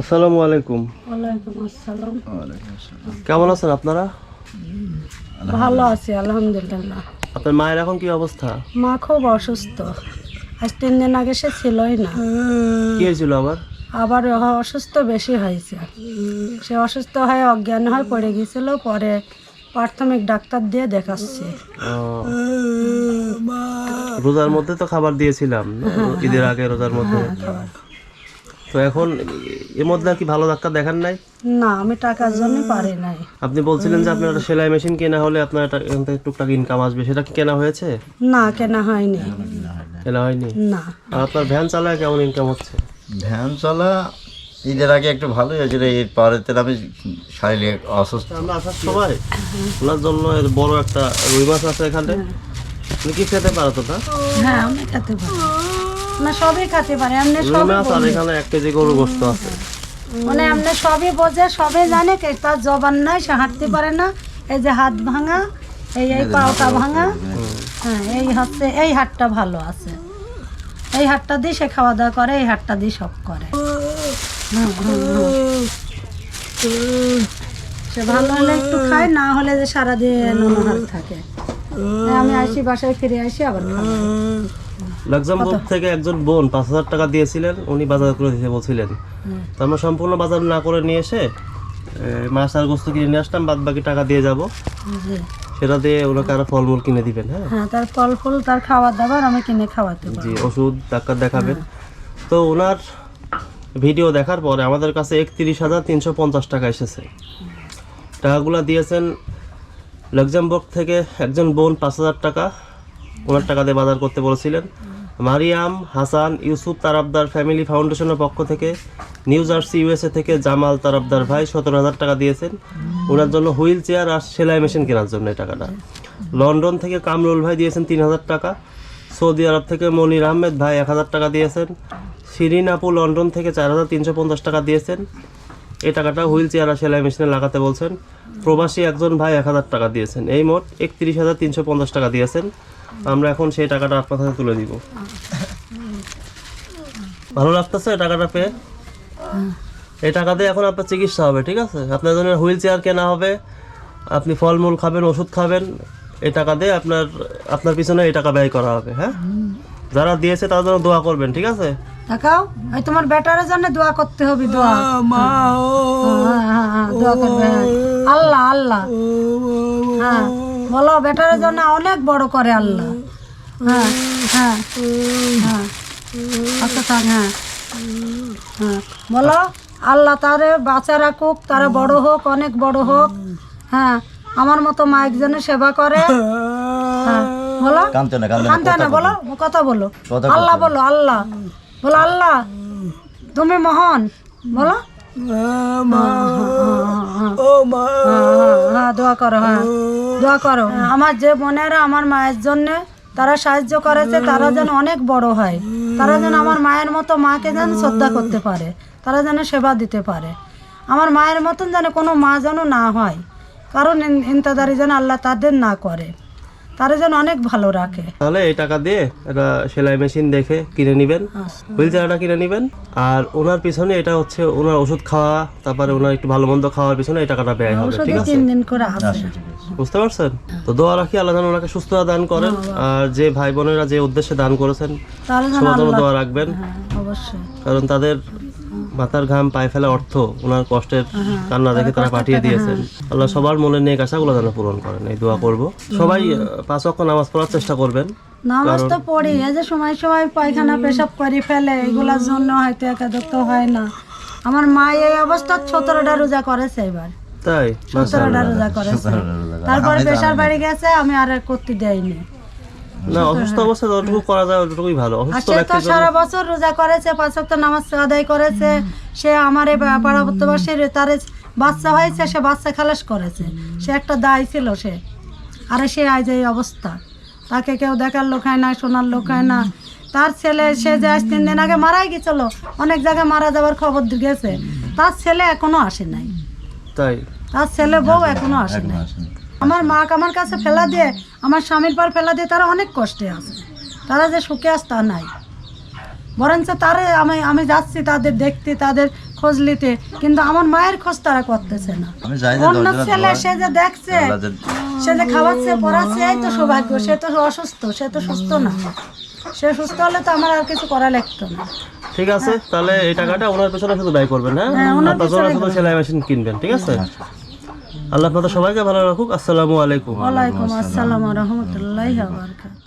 আসসালামু আলাইকুম। কেমন আছেন আপনারা? ভালো আছি আলহামদুলিল্লাহ। আপনার মায়ের এখন কি অবস্থা? মা খুব অসুস্থ। আজ তিন দিন আগে সে ছিলই না। কি হয়েছিল আবার? আবার অসুস্থ বেশি হয়েছে। সে অসুস্থ হয়ে অজ্ঞান হয়ে পড়ে গিয়েছিল পরে প্রাথমিক ডাক্তার দিয়ে দেখাচ্ছে। রোজার মধ্যে তো খাবার দিয়েছিলাম ঈদের আগে রোজার মধ্যে। তো এখন এর মধ্যে আর কি ভালো ডাক্তার দেখান নাই? না আমি টাকার জন্য পারি নাই। আপনি বলছিলেন যে আপনার সেলাই মেশিন কেনা হলে আপনার একটা এখান থেকে টুকটাক ইনকাম আসবে। সেটা কি কেনা হয়েছে? না কেনা হয়নি। কেনা হয়নি? না। আর আপনার ভ্যান চালায় কেমন ইনকাম হচ্ছে? ভ্যান চলা ঈদের আগে একটু ভালোই হয়েছিল এর পরেতে আমি শারীরিক অসুস্থ। আমরা আসার সময় ওনার জন্য এর বড় একটা রুই মাছ আছে এখানে। আপনি কি খেতে পারো তো না হ্যাঁ আমি খেতে পারি। না সবই খেতে পারে এমনি সবই আর এখানে এক কেজি গরু গোস্ত আছে। মানে এমনি সবই বোঝে সবই জানে কে তার জবান নাই সে হাঁটতে পারে না। এই যে হাত ভাঙা এই এই পাওটা ভাঙা হ্যাঁ এই হচ্ছে এই হাতটা ভালো আছে। এই হাতটা দিয়ে সে খাওয়া দাওয়া করে এই হাতটা দিয়ে সব করে। সে ভালো হলে একটু খায় না হলে যে সারাদিন অনাহার থাকে। আমি আসি বাসায় ফিরে আসি আবার খাব। লাক্সামবুর্গ থেকে একজন বোন পাঁচ হাজার টাকা দিয়েছিলেন উনি বাজার করে দিতে বলছিলেন। তো আমরা সম্পূর্ণ বাজার না করে নিয়ে এসে মাছ আর গোস্ত কিনে নিয়ে আসলাম বাদ বাকি টাকা দিয়ে যাব। সেটা দিয়ে ওনাকে আরও ফলমূল কিনে দিবেন হ্যাঁ? হ্যাঁ তার ফল ফুল তার খাবার দাবার আমি কিনে খাওয়াতে জি ওষুধ ডাক্তার দেখাবেন। তো ওনার ভিডিও দেখার পরে আমাদের কাছে একত্রিশ হাজার তিনশো পঞ্চাশ টাকা এসেছে। টাকাগুলো দিয়েছেন লাক্সামবুর্গ থেকে একজন বোন পাঁচ হাজার টাকা। ওনার টাকা দিয়ে বাজার করতে বলেছিলেন। মারিয়াম, হাসান, ইউসুফ তারাবদার ফ্যামিলি ফাউন্ডেশনের পক্ষ থেকে নিউ জার্সি, ইউএসএ থেকে জামাল তারাবদার ভাই সতেরো হাজার টাকা দিয়েছেন। ওনার জন্য হুইল চেয়ার আর সেলাই মেশিন কেনার জন্য এই টাকাটা। লন্ডন থেকে কামরুল ভাই দিয়েছেন তিন হাজার টাকা। সৌদি আরব থেকে মনির আহমেদ ভাই এক হাজার টাকা দিয়েছেন। শিরিন আপু লন্ডন থেকে চার হাজার তিনশো পঞ্চাশ টাকা দিয়েছেন। এই টাকাটা হুইল চেয়ার আর সেলাই মেশিনে লাগাতে বলছেন। প্রবাসী একজন ভাই এক হাজার টাকা দিয়েছেন। এই মোট একত্রিশ হাজার তিনশো পঞ্চাশ টাকা দিয়েছেন। আমরা এখন সেই টাকাটা আপনার হাতে তুলে দিব। ভালো লাগতেছে টাকাটা পেয়ে? এই টাকা দিয়ে এখন আপনার চিকিৎসা হবে, ঠিক আছে? আপনার জন্য হুইল চেয়ার কেনা হবে, আপনি ফলমূল খাবেন, ওষুধ খাবেন, এই টাকা দিয়ে আপনার আপনার পিছনে এই টাকা ব্যয় করা হবে হ্যাঁ? যারা দিয়েছে তার জন্য দোয়া করবেন, ঠিক আছে? দেখাও এই তোমার বেটারের জন্য দোয়া করতে হবে দোয়া। হ্যাঁ, হ্যাঁ, হ্যাঁ, দোয়া করবে। হ্যাঁ। আল্লাহ। আল্লাহ হ্যাঁ বলো বেটারের জন্য অনেক বড় করে আল্লাহ। হ্যাঁ হ্যাঁ হ্যাঁ। আচ্ছা থাক হ্যাঁ। হ্যাঁ বলো আল্লাহ তারে বাঁচা রাখুক তারা বড় হোক অনেক বড় হোক। হ্যাঁ আমার মতো মা একজনের সেবা করে। হ্যাঁ বলো। কানতে না বলো কথা বলো। আল্লাহ বলো আল্লাহ। বলো আল্লাহ তুমি মহান বলো। হ্যাঁ দোয়া করো হ্যাঁ দোয়া করো। আমার যে বোনেরা আমার মায়ের জন্য তারা সাহায্য করেছে তারা যেন অনেক বড় হয়। তারা যেন আমার মায়ের মতো মাকে যেন শ্রদ্ধা করতে পারে তারা যেন সেবা দিতে পারে। আমার মায়ের মতন যেন কোনো মা যেন না হয় কারণ ইন- ইন্তাদারি যেন আল্লাহ তাদের না করে। তারা যেন অনেক ভালো রাখে। তাহলে এই টাকা দিয়ে একটা সেলাই মেশিন দেখে কিনে নেবেন। হুইল চেয়ারটা কিনে নেবেন। আর ওনার পিছনে এটা হচ্ছে ওনার ওষুধ খাওয়া তারপরে ওনার একটু ভালো মন্দ খাওয়ার পিছনে এই টাকাটা ব্যয় হবে ঠিক আছে? তিন দিন করে আসে বুঝতে পারছেন? তো দোয়া রাখি আল্লাহ যেন ওনাকে সুস্থতা দান করেন। আর যে ভাই বোনেরা যে উদ্দেশ্যে দান করেছেন তাহলে যেন সবার জন্য দোয়া রাখবেন। হ্যাঁ অবশ্যই। কারণ তাদের মাথার ঘাম পায়ে ফেলা অর্থ ওনার কষ্টের কান্না দেখে তারা পাঠিয়ে দিয়েছেন। আল্লাহ সবার মনের নিয়ে আশাগুলো যেন পূরণ করেন এই দোয়া করব। সবাই পাঁচ ওয়াক্ত নামাজ পড়ার চেষ্টা করবেন। নামাজ তো পড়ি এই যে সময় সময় পায়খানা পেশাব করে ফেলে এগুলোর জন্য হয়তো একাদক্ত হয় না। আমার মা এই অবস্থা সতেরোটা রোজা করেছে এবার। তাই? সতেরোটা রোজা করেছে। তারপরে পেশার বাড়ি গেছে আমি আর করতে দেয়নি। না অসুস্থ অবস্থায় যতটুকু করা যায় ততটুকুই ভালো। অসুস্থ সে তো সারা বছর রোজা করেছে পাঁচ ওয়াক্ত নামাজ আদায় করেছে সে আমার এই পাড়া প্রত্যবাসীর তার বাচ্চা হয়েছে সে বাচ্চা খালাস করেছে। সে একটা দায় ছিল সে। আর সে আজ এই অবস্থা। তাকে কেউ দেখার লোক হয় না শোনার লোক হয় না। তার ছেলে সে যে আজ তিন দিন আগে মারাই গেছিল অনেক জায়গায় মারা যাওয়ার খবর গেছে। তার ছেলে এখনও আসে নাই। তাই? তার ছেলে বউ এখনও আসে নাই। আমার মা আমার কাছে ফেলা দিয়ে আমার স্বামীর পর ফেলা দিয়ে তারা অনেক কষ্টে আছে। তারা যে সুখে আস তা নাই। বরঞ্চ তারে আমি আমি যাচ্ছি তাদের দেখতে তাদের খোঁজ নিতে কিন্তু আমার মায়ের খোঁজ তারা করতেছে না। আমি যাই যে অন্য ছেলে সে যে দেখছে সে যে খাওয়াচ্ছে পড়াচ্ছে এই তো সৌভাগ্য সে তো অসুস্থ সে তো সুস্থ না। সে সুস্থ হলে তো আমার আর কিছু করা লাগতো না। ঠিক আছে তাহলে এই টাকাটা ওনার পেছনে শুধু ব্যয় করবেন হ্যাঁ? হ্যাঁ, ওনার জন্য শুধু সেলাই মেশিন কিনবেন ঠিক আছে? আল্লাহ আপনাদের সবাইকে ভালো রাখুক। আসসালামু আলাইকুম। ওয়ালাইকুম আসসালাম রহমতুল্লাহ বারকাত